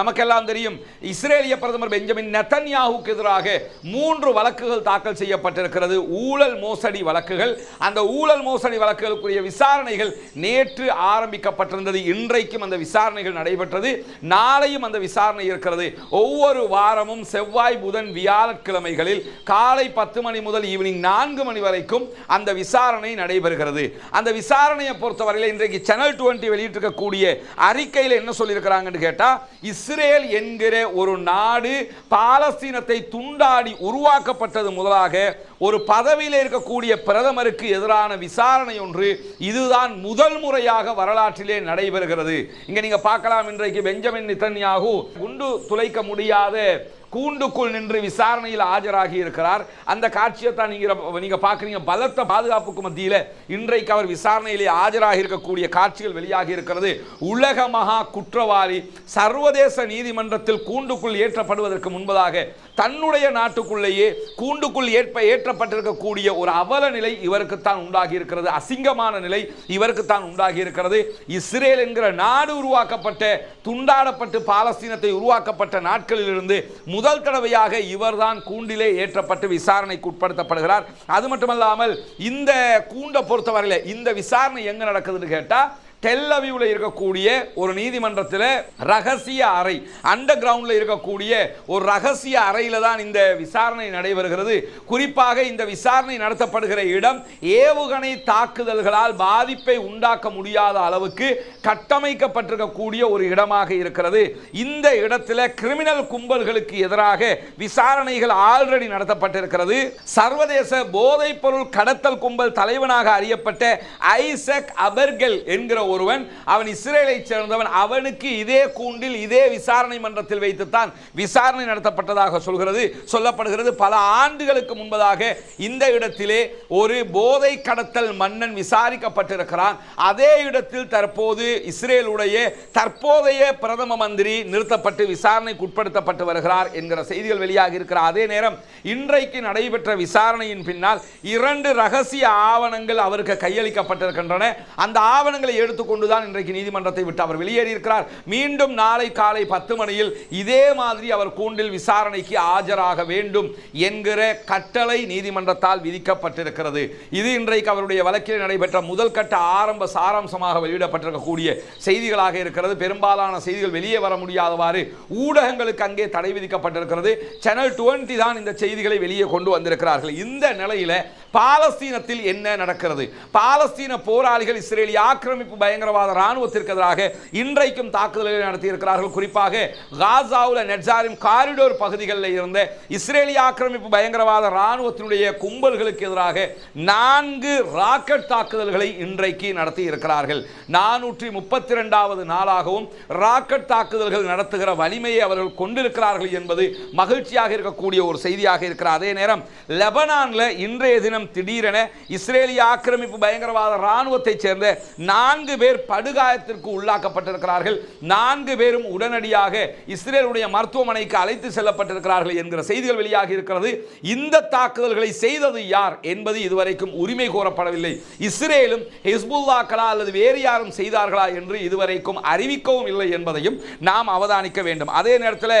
நமக்கெல்லாம் தெரியும். இஸ்ரேலிய பிரதமர் பெஞ்சமின் நெத்தன்யாவுக்கு எதிராக மூன்று வழக்குகள் தாக்கல் செய்யப்பட்டிருக்கிறது. ஊழல் மோசடி வழக்குகள். அந்த ஊழல் மோசடி வழக்குகளுக்குரிய விசாரணைகள் நேற்று ஆரம்பிக்கப்பட்டிருந்தது. இன்றைக்கும் அந்த விசாரணைகள் நடைபெற்றது. நாளையும் அந்த விசாரணை இருக்கிறது. ஒவ்வொரு வாரமும் செவ்வாய் புதன் வியாழக்கிழமைகளில் காலை பத்து மணி முதல் ஈவினிங் நான்கு மணி வரைக்கும் அந்த விசாரணை நடைபெறுகிறது. அந்த விசாரணையை பொறுத்தவரையில் இன்றைக்கு சேனல் டுவெண்ட்டி வெளியிட்டிருக்கக்கூடிய அறிக்கையில் என்ன சொல்லியிருக்கிறாங்கன்னு கேட்டா இஸ்ரேல் என்கிற ஒரு நாடு பாலஸ்தீனத்தை துண்டாடி உருவாக்கப்பட்டது முதலாக ஒரு பதவியில் இருக்கக்கூடிய பிரதமருக்கு எதிரான விசாரணை ஒன்று இதுதான் முதல் முறையாக வரலாற்றிலே நடைபெறுகிறது. இங்கே நீங்கள் பார்க்கலாம் இன்றைக்கு பெஞ்சமின் நிதன்யாகு குண்டு துளைக்க முடியாத கூண்டுக்குள் நின்று விசாரணையில் ஆஜராகி இருக்கிறார். அந்த காட்சியை தான் நீங்க நீங்க பார்க்குறீங்க. பலத்த பாதுகாப்புக்கு மத்தியில் இன்றைக்கு அவர் விசாரணையிலே ஆஜராகி இருக்கக்கூடிய காட்சிகள் வெளியாகி இருக்கிறது. உலக மகா குற்றவாளி சர்வதேச நீதிமன்றத்தில் கூண்டுக்குள் ஏற்றப்படுவதற்கு முன்பதாக தன்னுடைய நாட்டுக்குள்ளேயே கூண்டுக்குள் ஏற்ப ஏற்றப்பட்டிருக்கக்கூடிய ஒரு அவல நிலை இவருக்கு தான் உண்டாகி இருக்கிறது அசிங்கமான நிலை இவருக்கு தான் உண்டாகி இருக்கிறது இஸ்ரேல் என்கிற நாடு உருவாக்கப்பட்ட துண்டாடப்பட்டு பாலஸ்தீனத்தை உருவாக்கப்பட்ட நாட்களிலிருந்து முதல் தடவையாக இவர்தான் கூண்டிலே ஏற்றப்பட்டு விசாரணைக்கு உட்படுத்தப்படுகிறார். அது மட்டுமல்லாமல் இந்த கூண்டை பொறுத்தவரையில் இந்த விசாரணை எங்கே நடக்குதுன்னு கேட்டால் டெல்லவியூவில் இருக்கக்கூடிய ஒரு நீதிமன்றத்தில் ரகசிய அறை அண்டர் கிரவுண்டில் இருக்கக்கூடிய ஒரு ரகசிய அறையில் தான் இந்த விசாரணை நடைபெறுகிறது. குறிப்பாக இந்த விசாரணை நடத்தப்படுகிற இடம் ஏவுகணை தாக்குதல்களால் பாதிப்பை உண்டாக்க முடியாத அளவுக்கு கட்டமைக்கப்பட்டிருக்கக்கூடிய ஒரு இடமாக இருக்கிறது. இந்த இடத்துல கிரிமினல் கும்பல்களுக்கு எதிராக விசாரணைகள் ஆல்ரெடி நடத்தப்பட்டிருக்கிறது. சர்வதேச போதைப் பொருள் கடத்தல் கும்பல் தலைவனாக அறியப்பட்ட ஐசக் அபர்கெல் என்கிற ஒருவன் அவன் இஸ்ரேலை சேர்ந்தவன் அவனுக்கு இதே கூண்டில் இதே விசாரணை மன்றத்தில் வைத்துத்தான் விசாரணை நடத்தப்பட்டதாக சொல்கிறது. சொல்லப்படுகிறது பல ஆண்டுகளுக்கு முன்பதாக இந்த இடத்திலே ஒரு போதை கடத்தல் மன்னன் விசாரிக்கப்பட்டிருக்கிறான். அதே இடத்தில் தற்போது இஸ்ரேலுடைய தற்போதைய பிரதம மந்திரி நிறுத்தப்பட்டு விசாரணைக்கு உட்படுத்தப்பட்டு வருகிறார் என்கிற செய்திகள் வெளியாகி இருக்கிற அதே நேரம் இன்றைக்கு நடைபெற்ற விசாரணையின் பின்னால் இரண்டு ரகசிய ஆவணங்கள் அவருக்கு கையளிக்கப்பட்டிருக்கின்றன. அந்த ஆவணங்களை எடுத்து எடுத்துக்கொண்டுதான் இன்றைக்கு நீதிமன்றத்தை விட்டு அவர் வெளியேறியிருக்கிறார். மீண்டும் நாளை காலை பத்து மணியில் இதே மாதிரி அவர் கூண்டில் விசாரணைக்கு ஆஜராக வேண்டும் என்கிற கட்டளை நீதிமன்றத்தால் விதிக்கப்பட்டிருக்கிறது. இது இன்றைக்கு அவருடைய வழக்கில் நடைபெற்ற முதல் கட்ட ஆரம்ப சாராம்சமாக வெளியிடப்பட்டிருக்கக்கூடிய செய்திகளாக இருக்கிறது. பெரும்பாலான செய்திகள் வெளியே வர முடியாதவாறு ஊடகங்களுக்கு அங்கே தடை விதிக்கப்பட்டிருக்கிறது. சேனல் டுவெண்ட்டி தான் இந்த செய்திகளை வெளியே கொண்டு வந்திருக்கிறார்கள். இந்த நிலையில் பாலஸ்தீனத்தில் என்ன நடக்கிறது? பாலஸ்தீன போராளிகள் இஸ்ரேலிய ஆக்கிரமிப்பு பய பயங்கரவாத இராணுவத்திற்கு எதிராக இன்றைக்கும் தாக்குதல்களை நடத்தியிருக்கிறார்கள். குறிப்பாக காசாவில் நெட்சாரிம் காரிடோர் பகுதிகளில் இருந்த இஸ்ரேலிய ஆக்கிரமிப்பு பயங்கரவாத இராணுவத்தினுடைய கும்பல்களுக்கு எதிராக நான்கு ராக்கெட் தாக்குதல்களை இன்றைக்கு நடத்தி இருக்கிறார்கள் நானூற்றி முப்பத்தி ரெண்டாவது நாளாகவும் ராக்கெட் தாக்குதல்கள் நடத்துகிற வலிமையை அவர்கள் கொண்டிருக்கிறார்கள் என்பது மகிழ்ச்சியாக இருக்கக்கூடிய ஒரு செய்தியாக இருக்கிற அதே நேரம் லெபனானில் இன்றைய தினம் திடீரென இஸ்ரேலிய ஆக்கிரமிப்பு பயங்கரவாத இராணுவத்தைச் சேர்ந்த நான்கு பேர் படுகாயத்திற்கு உள்ளாக்கப்பட்டிருக்கிறார்கள். நான்கு பேரும் உடனடியாக இஸ்ரேலுடைய மருத்துவமனைக்கு அழைத்து செல்லப்பட்டிருக்கிறார்கள் என்கிற செய்திகள் வெளியாகி இருக்கிறது. இந்த தாக்குதல்களை செய்தது யார் என்பது இதுவரைக்கும் உரிமை கோரப்படவில்லை. இஸ்ரேலும் ஹிஸ்புல்லாக்களா அல்லது வேறு யாரும் செய்தார்களா என்று இதுவரைக்கும் அறிவிக்கவும் இல்லை என்பதையும் நாம் அவதானிக்க வேண்டும். அதே நேரத்தில்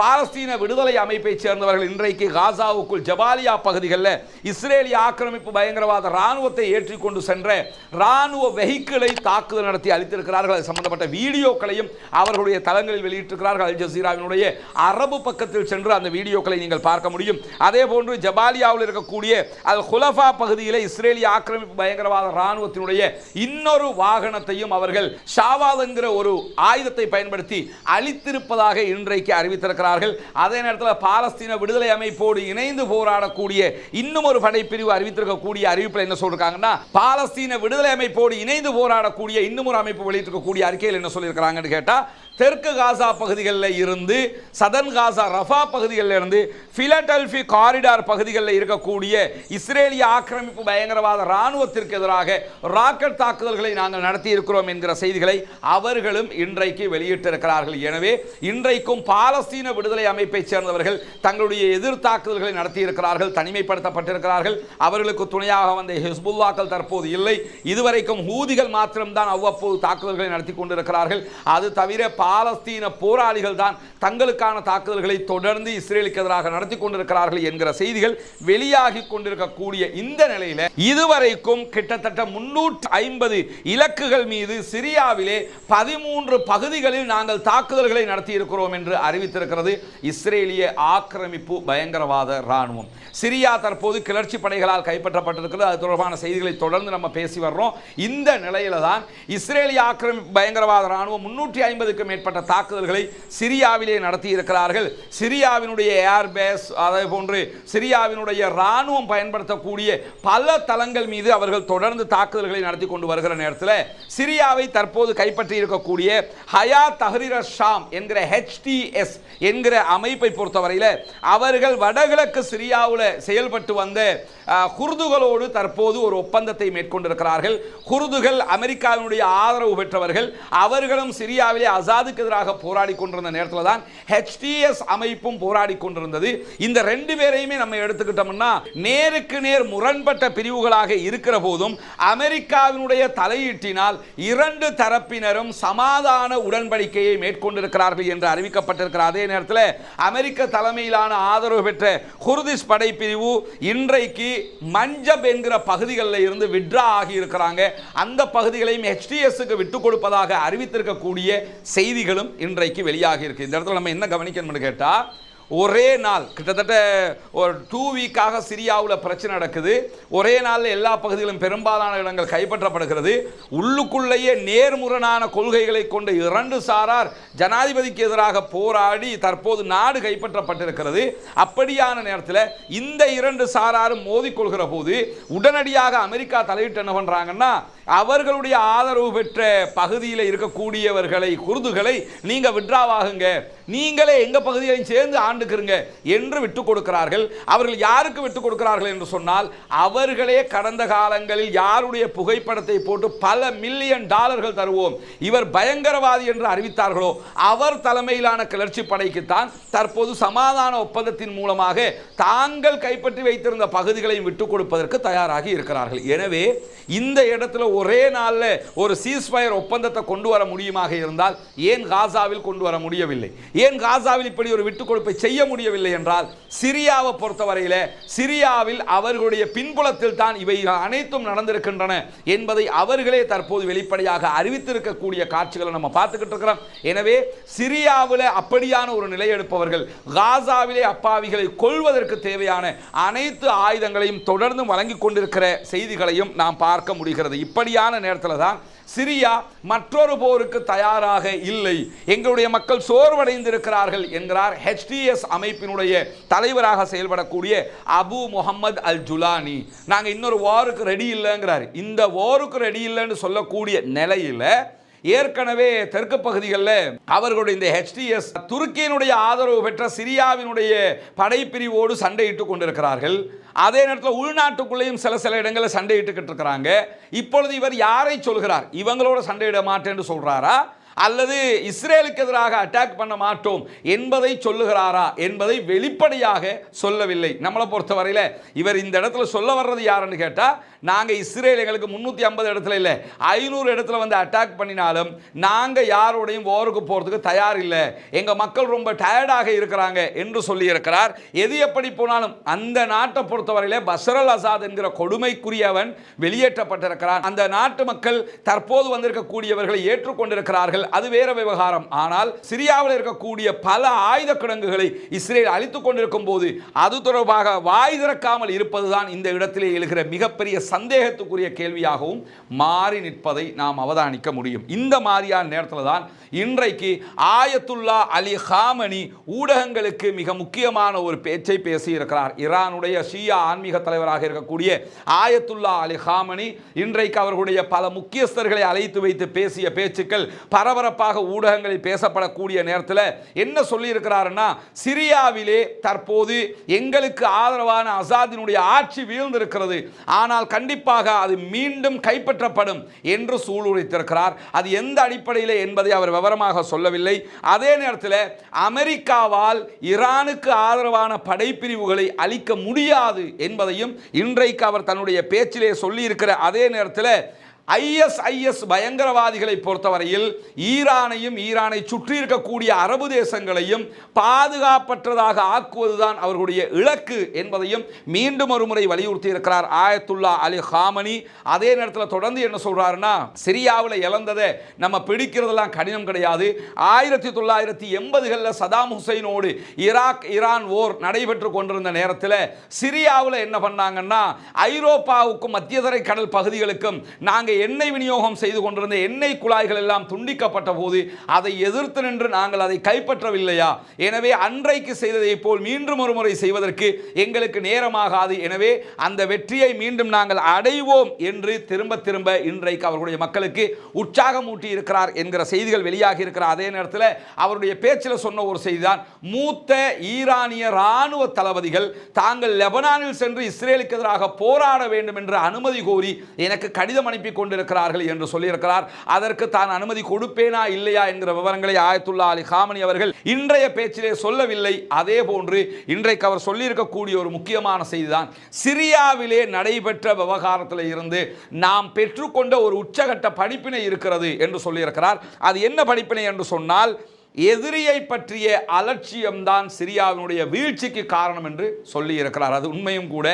பாலஸ்தீன விடுதலை அமைப்பை சேர்ந்தவர்கள் இன்றைக்கு காசாவுக்குள் ஜபாலியா பகுதிகளில் இஸ்ரேலிய ஆக்கிரமிப்பு பயங்கரவாத இராணுவத்தை ஏற்றிக்கொண்டு சென்ற ராணுவ வெஹிக்கிள் பெண்களை தாக்குதல் நடத்தி அளித்திருக்கிறார்கள். அது சம்பந்தப்பட்ட வீடியோக்களையும் அவர்களுடைய தளங்களில் வெளியிட்டிருக்கிறார்கள். அல் ஜசீராவினுடைய அரபு பக்கத்தில் சென்று அந்த வீடியோக்களை நீங்கள் பார்க்க முடியும். அதே போன்று ஜபாலியாவில் இருக்கக்கூடிய அல் ஹுலஃபா பகுதியில் இஸ்ரேலிய ஆக்கிரமிப்பு பயங்கரவாத இராணுவத்தினுடைய இன்னொரு வாகனத்தையும் அவர்கள் ஷாவாத் என்கிற ஒரு ஆயுதத்தை பயன்படுத்தி அளித்திருப்பதாக இன்றைக்கு அறிவித்திருக்கிறார்கள். அதே நேரத்தில் பாலஸ்தீன விடுதலை அமைப்போடு இணைந்து போராடக்கூடிய இன்னும் ஒரு படைப்பிரிவு அறிவித்திருக்கக்கூடிய அறிவிப்பில் என்ன சொல்றாங்கன்னா பாலஸ்தீன விடுதலை அமைப்போடு இணைந்து போராடக்கூடிய இன்னும் ஒரு அமைப்பு வெளியிட்டிருக்கக்கூடிய அறிக்கையில் என்ன சொல்லியிருக்கிறாங்கன்னு கேட்டால் தெற்கு காசா பகுதிகளில் இருந்து சதன் காசா ரஃபா பகுதிகளில் இருந்து பிலடெல்பி காரிடார் பகுதிகளில் இருக்கக்கூடிய இஸ்ரேலிய ஆக்கிரமிப்பு பயங்கரவாத ராணுவத்திற்கு எதிராக ராக்கெட் தாக்குதல்களை நாங்கள் நடத்தி இருக்கிறோம் என்கிற செய்திகளை அவர்களும் இன்றைக்கு வெளியிட்டிருக்கிறார்கள். எனவே இன்றைக்கும் பாலஸ்தீன விடுதலை அமைப்பைச் சேர்ந்தவர்கள் தங்களுடைய எதிர் தாக்குதல்களை நடத்தியிருக்கிறார்கள் தனிமைப்படுத்தப்பட்டிருக்கிறார்கள். அவர்களுக்கு துணையாக வந்த ஹிஸ்புல்லாக்கள் தற்போது இல்லை. இதுவரைக்கும் ஹூதிகள் மாத்திரம்தான் அவ்வப்போது தாக்குதல்களை நடத்தி கொண்டிருக்கிறார்கள். அது தவிர பாலஸ்தீன போராளிகள் தான் தங்களுக்கான தாக்குதல்களை தொடர்ந்து இஸ்ரேலுக்கு எதிராக நடத்தி கொண்டிருக்கிறார்கள் என்கிற செய்திகள் வெளியாகி கொண்டிருக்கக்கூடிய இந்த நிலையில இதுவரைக்கும் கிட்டத்தட்ட முன்னூற்று ஐம்பது இலக்குகள் மீது சிரியாவிலே பதிமூன்று பகுதிகளில் நாங்கள் தாக்குதல்களை நடத்தி இருக்கிறோம் என்று அறிவித்திருக்கிறது இஸ்ரேலிய ஆக்கிரமிப்பு பயங்கரவாத ராணுவம் சிரியா தற்போது கிளர்ச்சி படைகளால் கைப்பற்றப்பட்டிருக்கிறது. அது தொடர்பான செய்திகளை தொடர்ந்து நம்ம பேசி வர்றோம். இந்த நிலையில தான் இஸ்ரேலிய ஆக்கிரமிப்பு பயங்கரவாத ராணுவம் முன்னூற்றி ஐம்பதுக்கும் மேற்பட்ட தாக்குதல்களை சிரியாவிலே நடத்தியிருக்கிறார்கள். சிரியாவினுடைய ஏர்பேஸ் அதே போன்று சிரியாவினுடைய இராணுவம் பயன்படுத்தக்கூடிய பல தளங்கள் மீது அவர்கள் தொடர்ந்து தாக்குதல்களை நடத்தி கொண்டு வருகிற நேரத்தில் சிரியாவை தற்போது கைப்பற்றி இருக்கக்கூடிய ஹயா தஹரீர ஷாம் என்கிற ஹெச்டிஎஸ் என்கிற அமைப்பை பொறுத்தவரையில் அவர்கள் வடகிழக்கு சிரியாவில் செயல்பட்டு வந்த அஹ், குர்துகளோடு தற்போது ஒரு ஒப்பந்தத்தை மேற்கொண்டிருக்கிறார்கள். குர்துகள் அமெரிக்காவினுடைய ஆதரவு பெற்றவர்கள். அவர்களும் சிரியாவிலே அசாதுக்கு எதிராக போராடி கொண்டிருந்த நேரத்தில் தான் ஹெச்டிஎஸ் அமைப்பும் போராடி கொண்டிருந்தது. இந்த ரெண்டு பேரையுமே நம்ம எடுத்துக்கிட்டோம்னா நேருக்கு நேர் முரண்பட்ட பிரிவுகளாக இருக்கிற போதும் அமெரிக்காவினுடைய தலையீட்டினால் இரண்டு தரப்பினரும் சமாதான உடன்படிக்கையை மேற்கொண்டிருக்கிறார்கள் என்று அறிவிக்கப்பட்டிருக்கிற அதே நேரத்தில் அமெரிக்க தலைமையிலான ஆதரவு பெற்ற குர்திஷ் படைப்பிரிவு இன்றைக்கு மஞ்சப் என்கிற பகுதிகளில் இருந்து விட்ரா ஆகி இருக்கிறாங்க அந்த பகுதிகளையும் ஹெச்டிஎஸ்க்கு விட்டு கொடுப்பதாக அறிவித்திருக்கக்கூடிய செய்தி செய்திகளும் இன்றைக்கு வெளியாகி இருக்கு. இந்த இடத்துல நம்ம என்ன கவனிக்கணும்னு கேட்டால் ஒரே நாள் கிட்டத்தட்ட ஒரு டூ வீக்காக சிரியாவில் பிரச்சனை நடக்குது. ஒரே நாளில் எல்லா பகுதிகளும் பெரும்பாலான இடங்கள் கைப்பற்றப்படுகிறது. உள்ளுக்குள்ளேயே நேர்முரணான கொள்கைகளை கொண்ட இரண்டு சாரார் ஜனாதிபதிக்கு எதிராக போராடி தற்போது நாடு கைப்பற்றப்பட்டிருக்கிறது. அப்படியான நேரத்தில் இந்த இரண்டு சாராரும் மோதிக்கொள்கிற போது உடனடியாக அமெரிக்கா தலையிட்டு என்ன பண்ணுறாங்கன்னா அவர்களுடைய ஆதரவு பெற்ற பகுதியில் இருக்கக்கூடியவர்களை குருதுகளை நீங்கள் விட்ராவாகுங்க. நீங்களே எங்கள் பகுதிகளையும் சேர்ந்து ஆண்டு ஆண்டுக்கிறங்க என்று விட்டுக் கொடுக்கிறார்கள். அவர்கள் யாருக்கு விட்டு கொடுக்கிறார்கள் என்று சொன்னால் அவர்களே கடந்த காலங்களில் யாருடைய புகைப்படத்தை போட்டு பல மில்லியன் டாலர்கள் தருவோம். இவர் பயங்கரவாதி என்று அறிவித்தார்களோ அவர் தலைமையிலான கிளர்ச்சி படைக்குத்தான் தற்போது சமாதான ஒப்பந்தத்தின் மூலமாக தாங்கள் கைப்பற்றி வைத்திருந்த பகுதிகளையும் விட்டுக் கொடுப்பதற்கு தயாராகி இருக்கிறார்கள். எனவே இந்த இடத்துல ஒரே நாளில் ஒரு சீஸ்ஃபயர் ஒப்பந்தத்தை கொண்டு வர முடியுமாக இருந்தால் ஏன் காசாவில் கொண்டு வர முடியவில்லை? ஏன் காசாவில் இப்படி ஒரு விட்டுக் கொடுப்பை செய்ய முடியவில்லை என்றால் சிரியாவை பொறுத்தவரையில சிரியாவில் அவர்களுடைய பின்புலத்தில் தான் இவை அனைத்தும் நடந்திருக்கின்றன என்பதை அவர்களே தற்போது வெளிப்படையாக அறிவித்திருக்கக்கூடிய காட்சிகளை நம்ம பார்த்துக்கிட்டு இருக்கிறோம். எனவே சிரியாவில் அப்படியான ஒரு நிலை எடுப்பவர்கள் காசாவிலே அப்பாவிகளை கொள்வதற்கு தேவையான அனைத்து ஆயுதங்களையும் தொடர்ந்து வழங்கி கொண்டிருக்கிற செய்திகளையும் நாம் பார்க்க முடிகிறது. இப்படியான நேரத்தில் தான் சிரியா மற்றொரு போருக்கு தயாராக இல்லை. எங்களுடைய மக்கள் சோர்வடைந்திருக்கிறார்கள் என்கிறார் ஹெச்டிஎஸ் அமைப்பினுடைய தலைவராக செயல்படக்கூடிய அபு முகமது அல் ஜுலானி நாங்கள் இன்னொரு வாருக்கு ரெடி இல்லைங்கிறார். இந்த வாருக்கு ரெடி இல்லைன்னு சொல்லக்கூடிய நிலையில் ஏற்கனவே தெற்கு பகுதிகளில் அவர்களுடைய இந்த ஹெச்டிஎஸ் துருக்கியினுடைய ஆதரவு பெற்ற சிரியாவினுடைய படைப்பிரிவோடு சண்டையிட்டு கொண்டிருக்கிறார்கள். அதே நேரத்தில் உள்நாட்டுக்குள்ளேயும் சில சில இடங்களில் சண்டையிட்டுக்கிட்டு இருக்கிறாங்க. இப்பொழுது இவர் யாரை சொல்கிறார்? இவங்களோட சண்டையிட மாட்டேன்னு சொல்கிறாரா அல்லது இஸ்ரேலுக்கு எதிராக அட்டாக் பண்ண மாட்டோம் என்பதை சொல்லுகிறாரா என்பதை வெளிப்படையாக சொல்லவில்லை. நம்மளை பொறுத்தவரையில் இவர் இந்த இடத்துல சொல்ல வர்றது யாருன்னு கேட்டால் நாங்கள் இஸ்ரேல் எங்களுக்கு முந்நூற்றி ஐம்பது இடத்துல இல்லை ஐநூறு இடத்துல வந்து அட்டாக் பண்ணினாலும் நாங்கள் யாரோடையும் ஓருக்கு போகிறதுக்கு தயார் இல்லை. எங்கள் மக்கள் ரொம்ப டயர்டாக இருக்கிறாங்க என்று சொல்லியிருக்கிறார். எது எப்படி போனாலும் அந்த நாட்டை பொறுத்தவரையில் பஸ்ரல் அசாத் என்கிற கொடுமைக்குரியவன் வெளியேற்றப்பட்டிருக்கிறான். அந்த நாட்டு மக்கள் தற்போது வந்திருக்கக்கூடியவர்களை ஏற்றுக்கொண்டிருக்கிறார்கள். அது வேற விவகாரம். ஆனால் சிரியாவில் இருக்கக்கூடிய பல ஆயுத கிடங்குகளை இஸ்ரேல் அழித்துக் கொண்டிருக்கும் போது அது தொடர்பாக வாய் திறக்காமல் இருப்பதுதான் இந்த இடத்திலே எழுகிற மிகப்பெரிய சந்தேகத்துக்குரிய கேள்வியாகவும் மாறி நிற்பதை நாம் அவதானிக்க முடியும். இந்த மாதிரியான நேரத்தில் தான் இன்றைக்கு ஆயத்துல்லா அலி ஹாமனி ஊடகங்களுக்கு மிக முக்கியமான ஒரு பேச்சை பேசியிருக்கிறார். ஈரானுடைய ஷியா ஆன்மீக தலைவராக இருக்கக்கூடிய ஆயத்துல்லா அலி ஹாமனி இன்றைக்கு அவர்களுடைய பல முக்கியஸ்தர்களை அழைத்து வைத்து பேசிய பேச்சுக்கள் பரவ பரபரப்பாக ஊடகங்களில் பேசப்படக்கூடிய நேரத்தில் என்ன சொல்லியிருக்கிறாருன்னா சிரியாவிலே தற்போது எங்களுக்கு ஆதரவான அசாதினுடைய ஆட்சி வீழ்ந்திருக்கிறது. ஆனால் கண்டிப்பாக அது மீண்டும் கைப்பற்றப்படும் என்று சூளுரைத்திருக்கிறார். அது எந்த அடிப்படையில் என்பதை அவர் விவரமாக சொல்லவில்லை. அதே நேரத்தில் அமெரிக்காவால் ஈரானுக்கு ஆதரவான படைப்பிரிவுகளை அளிக்க முடியாது என்பதையும் இன்றைக்கு அவர் தன்னுடைய பேச்சிலே சொல்லியிருக்கிற அதே நேரத்தில் ஐஎஸ்ஐஎஸ் பயங்கரவாதிகளை பொறுத்தவரையில் ஈரானையும் ஈரானை சுற்றி இருக்கக்கூடிய அரபு தேசங்களையும் பாதுகாப்பற்றதாக ஆக்குவதுதான் அவர்களுடைய இலக்கு என்பதையும் மீண்டும் ஒருமுறை வலியுறுத்தி இருக்கிறார் ஆயத்துல்லா அலி ஹாமனி. அதே நேரத்தில் தொடர்ந்து என்ன சொல்றாருன்னா சிரியாவில் இழந்ததை நம்ம பிடிக்கிறதெல்லாம் கடினம் கிடையாது. ஆயிரத்தி தொள்ளாயிரத்தி எண்பதுகளில் சதாம் ஹுசைனோடு ஈராக் ஈரான் ஓர் நடைபெற்று கொண்டிருந்த நேரத்தில் சிரியாவில் என்ன பண்ணாங்கன்னா ஐரோப்பாவுக்கும் மத்தியதரை கடல் பகுதிகளுக்கும் நாங்கள் எண்ணெய் விநியோகம் செய்து கொண்டிருந்த எண்ணெய் குழாய்கள் எல்லாம் துண்டிக்கப்பட்ட போது அதை எதிர்த்து நின்று நாங்கள் அதை கைப்பற்றவில்லையா? எனவே அன்றைக்கு செய்ததை போல் மீண்டும் ஒரு முறை செய்வதற்கு எங்களுக்கு நேரமாகாது. எனவே அந்த வெற்றியை மீண்டும் நாங்கள் அடைவோம் என்று திரும்ப திரும்ப இன்றைக்கு அவர்களுடைய மக்களுக்கு உற்சாகமூட்டி இருக்கிறார் என்கிற செய்திகள் வெளியாகி இருக்கிற அதே நேரத்தில் அவருடைய பேச்சில் சொன்ன ஒரு செய்திதான். மூத்த ஈரானிய ராணுவ தளபதிகள் தாங்கள் லெபனானில் சென்று இஸ்ரேலுக்கு எதிராக போராட வேண்டும் என்று அனுமதி கோரி எனக்கு கடிதம் அனுப்பி கொண்டிருக்கிறார்கள் என்று சொல்லியிருக்கிறார். அதற்கு தான் அனுமதி கொடுப்பேனா இல்லையா என்கிற விவரங்களை ஆயத்துல்லா அலி காமனி அவர்கள் இன்றைய பேச்சிலே சொல்லவில்லை. அதே போன்று இன்றைக்கு அவர் சொல்லியிருக்கக்கூடிய ஒரு முக்கியமான செய்திதான். சிரியாவிலே நடைபெற்ற விவகாரத்தில் இருந்து நாம் பெற்றுக்கொண்ட ஒரு உச்சகட்ட படிப்பினை இருக்கிறது என்று சொல்லியிருக்கிறார். அது என்ன படிப்பினை என்று சொன்னால் எதிரியை பற்றிய அலட்சியம்தான் சிரியாவினுடைய வீழ்ச்சிக்கு காரணம் என்று சொல்லி இருக்கிறார் அது உண்மையும் கூட.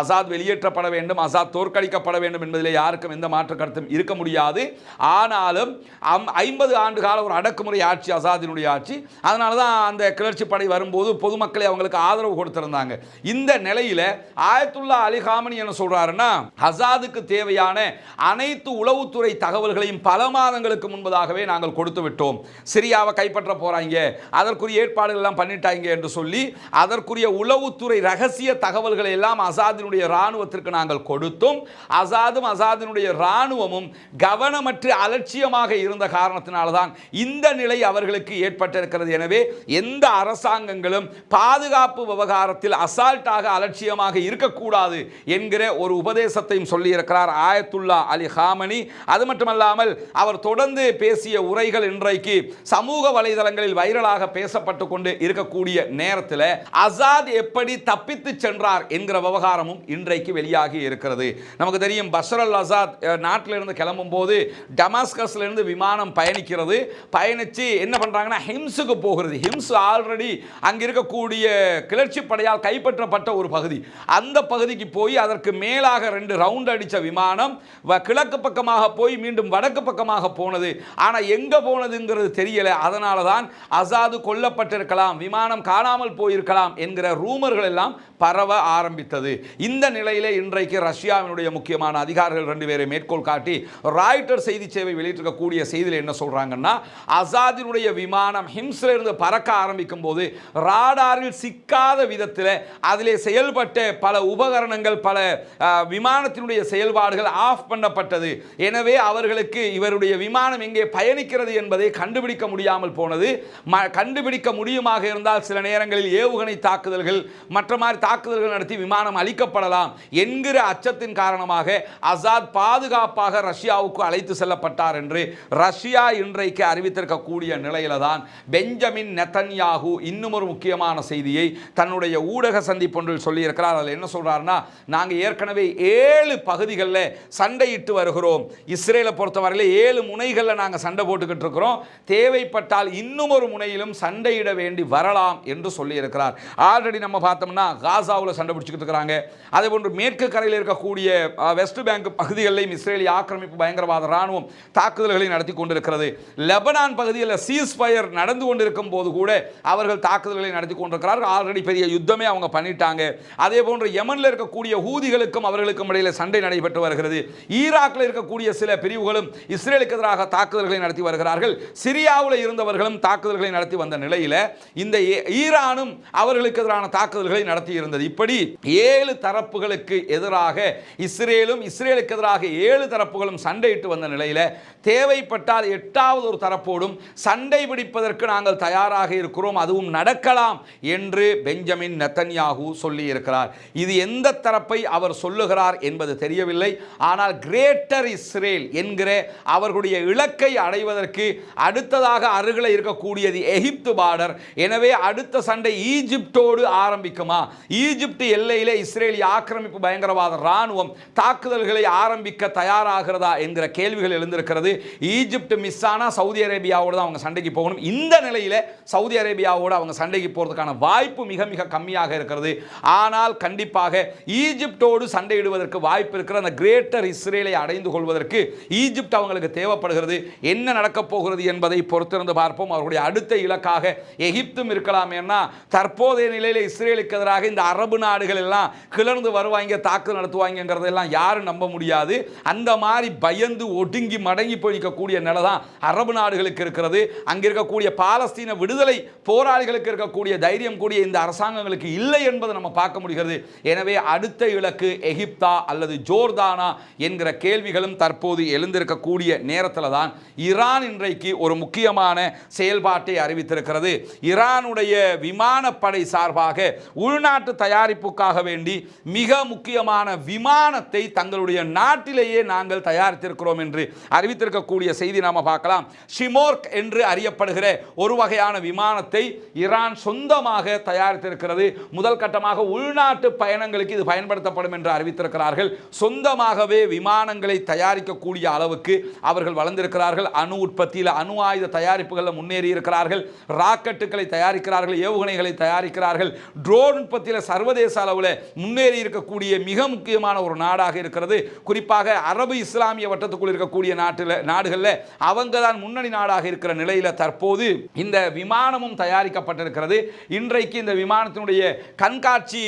அசாத் வெளியேற்றப்பட வேண்டும் அசாத் தோற்கடிக்கப்பட வேண்டும் என்பதில் யாருக்கும் எந்த மாற்று கருத்தும் இருக்க முடியாது. ஆனாலும் அம் ஐம்பது ஆண்டு கால ஒரு அடக்குமுறை ஆட்சி அசாதினுடைய ஆட்சி. அதனால தான் அந்த கிளர்ச்சி படை வரும்போது பொதுமக்களை அவங்களுக்கு ஆதரவு கொடுத்திருந்தாங்க. இந்த நிலையில் ஆயத்துல்லா அலிகாமணி என்ன சொல்கிறாருன்னா அசாதுக்கு தேவையான அனைத்து உளவுத்துறை தகவல்களையும் பல மாதங்களுக்கு முன்பதாகவே நாங்கள் கொடுத்து விட்டோம். சிரியாவை கைப்பற்ற போறாங்க. அதற்குரிய ஏற்பாடுகள் எல்லாம் பண்ணிட்டாங்க என்று சொல்லி அதற்குரிய உளவுத்துறை ரகசிய தகவல்களை எல்லாம் அசாதினுடைய இராணுவத்திற்கு நாங்கள் கொடுத்தும். அசாதும் அசாதினுடைய இராணுவமும் கவனமற்று அலட்சியமாக இருந்த காரணத்தினால்தான் இந்த நிலை அவர்களுக்கு ஏற்பட்டிருக்கிறது. எனவே எந்த அரசாங்கங்களும் பாதுகாப்பு விவகாரத்தில் அசால்ட்டாக அலட்சியமாக இருக்கக்கூடாது என்கிற ஒரு உபதேசத்தையும் சொல்லியிருக்கிறார் ஆயத்துல்லா அலி ஹாமனி. அது மட்டுமல்லாமல் அவர் தொடர்ந்து பேசிய உரைகள் இன்றைக்கு சமூக வலை வலைதளங்களில் வைரலாக பேசப்பட்டு கொண்டு இருக்கக்கூடிய நேரத்தில் அசாத் எப்படி தப்பித்து சென்றார் என்கிற விவகாரமும் இன்றைக்கு வெளியாகி இருக்கிறது. நமக்கு தெரியும் பஷர் அல் அசாத் நாட்டிலிருந்து கிளம்பும் போது டமாஸ்கஸ்லேருந்து விமானம் பயணிக்கிறது. பயணித்து என்ன பண்ணுறாங்கன்னா ஹிம்ஸுக்கு போகிறது. ஹிம்ஸ் ஆல்ரெடி அங்கே இருக்கக்கூடிய கிளர்ச்சி படையால் கைப்பற்றப்பட்ட ஒரு பகுதி. அந்த பகுதிக்கு போய் அதற்கு மேலாக ரெண்டு ரவுண்ட் அடித்த விமானம் கிழக்கு பக்கமாக போய் மீண்டும் வடக்கு பக்கமாக போனது. ஆனால் எங்கே போனதுங்கிறது தெரியலை. அதனால் தான் அசாது கொல்லப்பட்டிருக்கலாம் விமானம் காணாமல் போயிருக்கலாம் என்கிற ரூமர்கள் எல்லாம் பரவ ஆரம்பித்தது. இந்த நிலையிலே இன்றைக்கு ரஷ்யாவினுடைய முக்கியமான அதிகாரிகள் ரெண்டு பேரை மேற்கோள் காட்டி ராய்டர் செய்தி சேவை வெளியிட்டிருக்கக்கூடிய செய்தியில் என்ன சொல்றாங்கன்னா அசாதினுடைய விமானம் ஹிம்ஸில் இருந்து பறக்க ஆரம்பிக்கும் போது ராடாரில் சிக்காத விதத்தில் அதிலே செயல்பட்ட பல உபகரணங்கள் பல விமானத்தினுடைய செயல்பாடுகள் ஆஃப் பண்ணப்பட்டது. எனவே அவர்களுக்கு இவருடைய விமானம் எங்கே பயணிக்கிறது என்பதை கண்டுபிடிக்க முடியாமல் போன போனது. ம- கண்டுபிடிக்க முடியுமாக இருந்தால் சில நேரங்களில் ஏவுகணை தாக்குதல்கள் மற்ற மாதிரி தாக்குதல்கள் நடத்தி விமானம் அழிக்கப்படலாம் என்கிற அச்சத்தின் காரணமாக அசாத் பாதுகாப்பாக ரஷ்யாவுக்கு அழைத்து செல்லப்பட்டார் என்று ரஷ்யா இன்றைக்கு அறிவித்திருக்கக்கூடிய நிலையில தான் பெஞ்சமின் நெத்தன்யாகு இன்னும் ஒரு முக்கியமான செய்தியை தன்னுடைய ஊடக சந்திப்பொன்றில் சொல்லியிருக்கிறார். அதில் என்ன சொல்றாருன்னா நாங்கள் ஏற்கனவே ஏழு பகுதிகளில் சண்டையிட்டு வருகிறோம். இஸ்ரேலை பொறுத்தவரையில் ஏழு முனைகளில் நாங்கள் சண்டை போட்டுக்கிட்டு இருக்கிறோம். தேவைப்பட்டால் இன்னும் ஒரு முனையிலும் சண்டையிட வேண்டி வரலாம் என்று சொல்லியிருக்கிறார். ஆல்ரெடி நம்ம பார்த்தோம்னா காசாவில் சண்டை பிடிச்சிக்கிட்டு இருக்கிறாங்க. அதே போன்று மேற்கு கரையில் இருக்கக்கூடிய வெஸ்ட் பேங்க் பகுதிகளிலும் இஸ்ரேலிய ஆக்கிரமிப்பு பயங்கரவாத ராணுவம் தாக்குதல்களை நடத்தி கொண்டிருக்கிறது. லெபனான் பகுதியில் சீஸ் ஃபயர் நடந்து கொண்டிருக்கும் போது கூட அவர்கள் தாக்குதல்களை நடத்தி கொண்டிருக்கிறார்கள். ஆல்ரெடி பெரிய யுத்தமே அவங்க பண்ணிட்டாங்க. அதே போன்று யமனில் இருக்கக்கூடிய ஹூதிகளுக்கும் அவர்களுக்கும் இடையில் சண்டை நடைபெற்று வருகிறது. ஈராக்கில் இருக்கக்கூடிய சில பிரிவுகளும் இஸ்ரேலுக்கு எதிராக தாக்குதல்களை நடத்தி வருகிறார்கள். சிரியாவில் இருந்தவர்களும் தாக்குதல்களை நடத்தி வந்த நிலையில் இந்த ஈரானும் அவர்களுக்கு எதிரான தாக்குதல்களை நடத்தி இருந்தது இப்படி ஏழு தரப்புகளுக்கு எதிராக இஸ்ரேலும் இஸ்ரேலுக்கு எதிராக ஏழு தரப்புகளும் சண்டையிட்டு வந்த நிலையில் தேவைப்பட்டால் எட்டாவது ஒரு தரப்போடும் சண்டை பிடிப்பதற்கு நாங்கள் தயாராக இருக்கிறோம். அதுவும் நடக்கலாம் என்று பெஞ்சமின் நெத்தன்யாகு சொல்லி இருக்கிறார் இது எந்த தரப்பை அவர் சொல்லுகிறார் என்பது தெரியவில்லை. ஆனால் கிரேட்டர் இஸ்ரேல் என்கிற அவர்களுடைய இலக்கை அடைவதற்கு அடுத்ததாக அருகில் இருக்கக்கூடியது எகிப்து பார்டர். எனவே அடுத்த சண்டை ஈஜிப்டோடு ஆரம்பிக்குமா? ஈஜிப்ட் எல்லையிலே இஸ்ரேலிய ஆக்கிரமிப்பு பயங்கரவாத இராணுவம் தாக்குதல்களை ஆரம்பிக்க தயாராகிறதா என்கிற கேள்விகள் எழுந்திருக்கிறது. ஈஜிப்ட் மிஸ் ஆனால் சவுதி அரேபியாவோடு தான் அவங்க சண்டைக்கு போகணும். இந்த நிலையில் சவுதி அரேபியாவோடு அவங்க சண்டைக்கு போகிறதுக்கான வாய்ப்பு மிக மிக கம்மியாக இருக்கிறது. ஆனால் கண்டிப்பாக ஈஜிப்டோடு சண்டையிடுவதற்கு வாய்ப்பு இருக்கிற அந்த கிரேட்டர் இஸ்ரேலை அடைந்து கொள்வதற்கு ஈஜிப்ட் அவங்களுக்கு தேவைப்படுகிறது. என்ன நடக்கப் போகிறது என்பதை பொறுத்திருந்து பார்ப்போம். அவர்களுடைய அடுத்த இலக்காக எகிப்தும் இருக்கலாம் ஏன்னா தற்போதைய நிலையில் இஸ்ரேலுக்கு எதிராக இந்த அரபு நாடுகள் எல்லாம் கிளர்ந்து வருவாங்க தாக்குதல் நடத்துவாங்கிறதெல்லாம் யாரும் நம்ப முடியாது. அந்த மாதிரி பயந்து ஒடுங்கி மடங்கி போய் நிற்கக்கூடிய நிலை தான் அரபு நாடுகளுக்கு இருக்கிறது. அங்கே இருக்கக்கூடிய பாலஸ்தீன விடுதலை போராளிகளுக்கு இருக்கக்கூடிய தைரியம் கூடிய இந்த அரசாங்கங்களுக்கு இல்லை என்பதை நம்ம பார்க்க முடிகிறது. எனவே அடுத்த இலக்கு எகிப்தா அல்லது ஜோர்தானா என்கிற கேள்விகளும் தற்போது எழுந்திருக்கக்கூடிய நேரத்தில் தான். ஈரான் இன்றைக்கு ஒரு முக்கியமான செயல்பாட்டை அறிவித்திருக்கிறது. ஈரானுடைய விமானப்படை சார்பாக உள்நாட்டு தயாரிப்புக்காக வேண்டி மிக முக்கியமான விமானத்தை தங்களுடைய நாட்டிலேயே நாங்கள் தயாரித்திருக்கிறோம் என்று அறிவித்திருக்கக்கூடிய செய்தி நாம் பார்க்கலாம். ஷிமோர்க் என்று அறியப்படுகிற ஒரு வகையான விமானத்தை ஈரான் சொந்தமாக தயாரித்திருக்கிறது. முதல் கட்டமாக உள்நாட்டு பயணங்களுக்கு இது பயன்படுத்தப்படும் என்று அறிவித்திருக்கிறார்கள். சொந்தமாகவே விமானங்களை தயாரிக்கக்கூடிய அளவுக்கு அவர்கள் வளர்ந்திருக்கிறார்கள். அணு உற்பத்தியில் அணு ஆயுத தயாரிப்புகளில் முன்னேறி இருக்கிறார்கள் ராக்கெட்டுகளை தயாரிக்கிறார்கள் ஏவுகணைகளை தயாரிக்கிறார்கள். ட்ரோன் உற்பத்தியில் சர்வதேச அளவில் முன்னேறி இருக்கக்கூடிய மிக முக்கியமான ஒரு நாடாக இருக்கிறது. குறிப்பாக அரபு இஸ்லாமிய வட்டத்துக்குள் இருக்கக்கூடிய நாட்டில் நாடுகளில் அவங்க தான் முன்னணி நாடாக இருக்கிற நிலையில் தற்போது இந்த விமானமும் தயாரிக்கப்பட்டிருக்கிறது. இன்றைக்கு இந்த விமானத்தினுடைய கண்காட்சி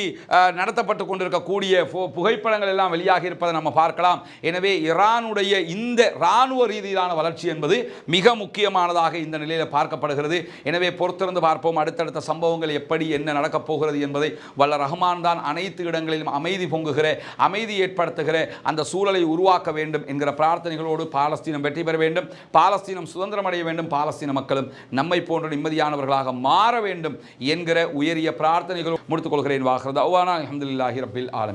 நடத்தப்பட்டு கொண்டிருக்கக்கூடிய புகைப்படங்கள் எல்லாம் வெளியாகி இருப்பதை நம்ம பார்க்கலாம். எனவே ஈரானுடைய இந்த இராணுவ ரீதியிலான வளர்ச்சி என்பது மிக முக்கியமானதாக இந்த நிலையில் பார்க்கப்படுகிறது. எனவே பொறுத்திருந்து பார்ப்போம் அடுத்தடுத்த சம்பவங்கள் எப்படி என்ன நடக்கப் போகிறது என்பதை. வல்ல ரஹ்மான் தான் அனைத்து இடங்களிலும் அமைதி பொங்குகிற அமைதி ஏற்படுத்துகிற அந்த சூழலை உருவாக்க வேண்டும் என்கிற பிரார்த்தனைகளோடு பாலஸ்தீனம் வெற்றி பெற வேண்டும். பாலஸ்தீனம் சுதந்திரம் அடைய வேண்டும். பாலஸ்தீன மக்களும் நம்மை போன்ற நிம்மதியானவர்களாக மாற வேண்டும் என்கிற உயரிய பிரார்த்தனைகளும் முடித்துக் கொள்கிறேன். வாகிறது அவ்வானா அஹமதுல்லாஹி ரபில் ஆலமி